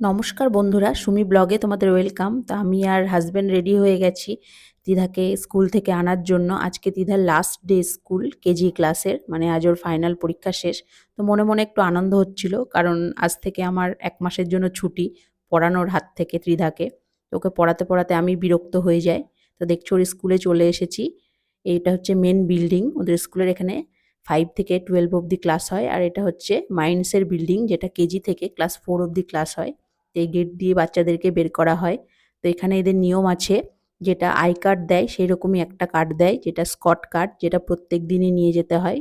নমস্কার বন্ধুরা, সুমি ব্লগে তোমাদের ওয়েলকাম। তো আমি আর হাজব্যান্ড রেডি হয়ে গেছি দিদাকে স্কুল থেকে আনার জন্য। আজকে দিদার লাস্ট ডে স্কুল কেজি ক্লাসের মানে আজ ওর ফাইনাল পরীক্ষা শেষ। তো মনে মনে একটু আনন্দ হচ্ছিল, কারণ আজ থেকে আমার এক মাসের জন্য ছুটি পড়ানোর হাত থেকে ত্রিধাকে। ওকে পড়াতে পড়াতে আমি বিরক্ত হয়ে যাই। তো দেখছি ওর স্কুলে চলে এসেছি। এইটা হচ্ছে মেন বিল্ডিং ওদের স্কুলের এখানে ফাইভ থেকে টুয়েলভ অবধি ক্লাস হয়। আর এটা হচ্ছে মাইন্ডসের বিল্ডিং যেটা কেজি থেকে ক্লাস ফোর অবধি ক্লাস হয়। এই গেট দিয়ে বাচ্চাদেরকে বের করা হয়। তো এখানে এদের নিয়ম আছে, যেটা আই কার্ড দেয় সেই রকমই একটা কার্ড দেয়, যেটা স্কট কার্ড যেটা প্রত্যেক দিনই নিয়ে যেতে হয়।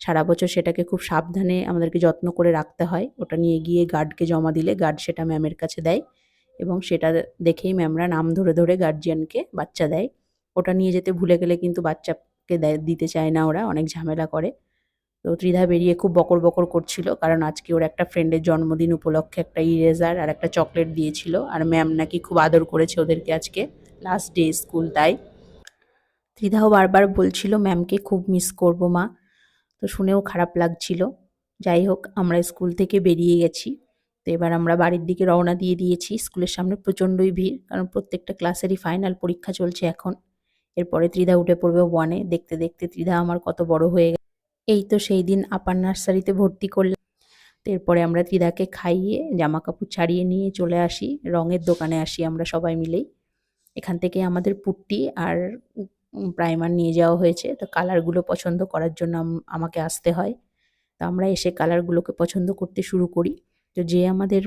সারা বছর সেটাকে খুব সাবধানে আমাদেরকে যত্ন করে রাখতে হয়। ওটা নিয়ে গিয়ে গার্ডকে জমা দিলে গার্ড সেটা ম্যামের কাছে দেয় এবং সেটা দেখেই ম্যামরা নাম ধরে ধরে গার্জিয়ানকে বাচ্চা দেয়। ওটা নিয়ে যেতে ভুলে গেলে কিন্তু বাচ্চাকে দিতে চায় না ওরা, অনেক ঝামেলা করে। তো ত্রিধা বেরিয়ে খুব বকর বকর করছিল, কারণ আজকে ওর একটা ফ্রেন্ডের জন্মদিন উপলক্ষে একটা ইরেজার আর একটা চকলেট দিয়েছিল, আর ম্যাম নাকি খুব আদর করেছে ওদেরকে আজকে। লাস্ট ডে স্কুল তাই। ত্রিধাও বারবার বলছিল ম্যামকে খুব মিস করব মা। তো শুনেও খারাপ লাগছিল। যাই হোক, আমরা স্কুল থেকে বেরিয়ে গেছি। তো এবার আমরা বাড়ির দিকে রওনা দিয়ে দিয়েছি। স্কুলের সামনে প্রচণ্ডই ভিড়, কারণ প্রত্যেকটা ক্লাসেরই ফাইনাল পরীক্ষা চলছে এখন। এরপরে ত্রিধা উঠে পড়বে ওয়ানে দেখতে দেখতে ত্রিধা আমার কত বড় হয়ে এই তো সেই দিন আপার নার্সারিতে ভর্তি করলাম। এরপরে আমরা দিদাকে খাইয়ে জামা কাপড় ছাড়িয়ে নিয়ে চলে আসি। রঙের দোকানে আসি আমরা সবাই মিলেই। এখান থেকে আমাদের পুট্টি আর প্রাইমার নিয়ে যাওয়া হয়েছে। তো কালারগুলো পছন্দ করার জন্য আমাকে আসতে হয়। তো আমরা এসে কালারগুলোকে পছন্দ করতে শুরু করি। তো যে আমাদের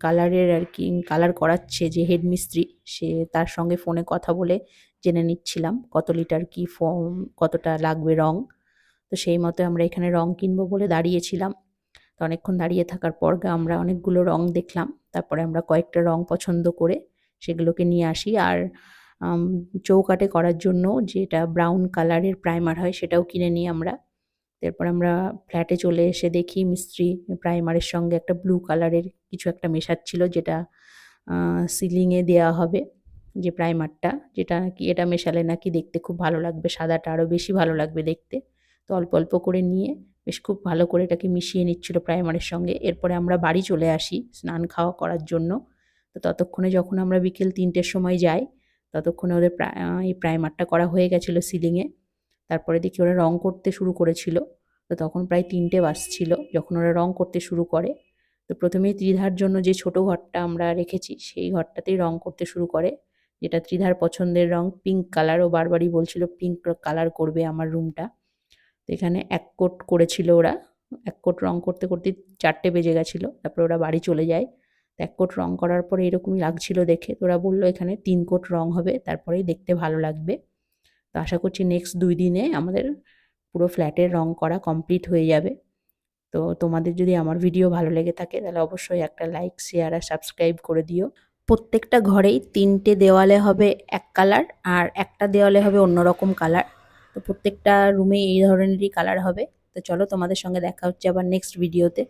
কালারের আর কি, কালার করাচ্ছে যে হেডমিস্ত্রি, সে তার সঙ্গে ফোনে কথা বলে জেনে নিচ্ছিলাম কত লিটার কি ফর্ম কতটা লাগবে রঙ তো সেই মতো আমরা এখানে রং কিনবো বলে দাঁড়িয়েছিলাম। তো অনেকক্ষণ দাঁড়িয়ে থাকার পর আমরা অনেকগুলো রং দেখলাম। তারপরে আমরা কয়েকটা রং পছন্দ করে সেগুলোকে নিয়ে আসি। আর চৌকাটে করার জন্য যেটা ব্রাউন কালারের প্রাইমার হয় সেটাও কিনে নিই আমরা। তারপর আমরা ফ্ল্যাটে চলে এসে দেখি মিস্ত্রি প্রাইমারের সঙ্গে একটা ব্লু কালারের কিছু একটা মেশাচ্ছিল যেটা সিলিংয়ে দেওয়া হবে যে প্রাইমারটা। যেটা নাকি এটা মেশালে নাকি দেখতে খুব ভালো লাগবে, সাদাটা আরও বেশি ভালো লাগবে দেখতে। তো অল্প অল্প করে নিয়ে বেশ খুব ভালো করে এটাকে মিশিয়ে নিচ্ছিল প্রাইমারের সঙ্গে। এরপরে আমরা বাড়ি চলে আসি স্নান খাওয়া করার জন্য। তো ততক্ষণে যখন আমরা বিকেল তিনটের সময় যাই, ততক্ষণে ওদের এই প্রাইমারটা করা হয়ে গেছিল সিলিংয়ে তারপরে দেখি ওরা রং করতে শুরু করেছিল। তো তখন প্রায় তিনটে বাজছিল যখন ওরা রং করতে শুরু করে। তো প্রথমেই ত্রিধার জন্য যে ছোট ঘরটা আমরা রেখেছি, সেই ঘরটাতেই রং করতে শুরু করে। যেটা ত্রিধার পছন্দের রং পিঙ্ক কালার ও বারবারই বলছিল পিঙ্ক কালার করবে আমার রুমটা এখানে এক কোট করেছিল ওরা। এক কোট রং করতে করতে চারটে বেজে গেছিল, তারপরে ওরা বাড়ি চলে যায়। এক কোট রং করার পরে এরকমই লাগছিল দেখে। তো ওরা বলল, এখানে তিন কোট রং হবে, তারপরেই দেখতে ভালো লাগবে। তো আশা করছি নেক্সট দুই দিনে আমাদের পুরো ফ্ল্যাটের রং করা কমপ্লিট হয়ে যাবে। তো তোমাদের যদি আমার ভিডিও ভালো লেগে থাকে, তাহলে অবশ্যই একটা লাইক শেয়ার আর সাবস্ক্রাইব করে দিও। প্রত্যেকটা ঘরেই তিনটে দেওয়ালে হবে এক কালার আর একটা দেওয়ালে হবে অন্যরকম কালার তো প্রত্যেকটা রুমে এই ধরনেরই কালার হবে। তো চলো তোমাদের সঙ্গে দেখা হচ্ছে আবার নেক্সট ভিডিওতে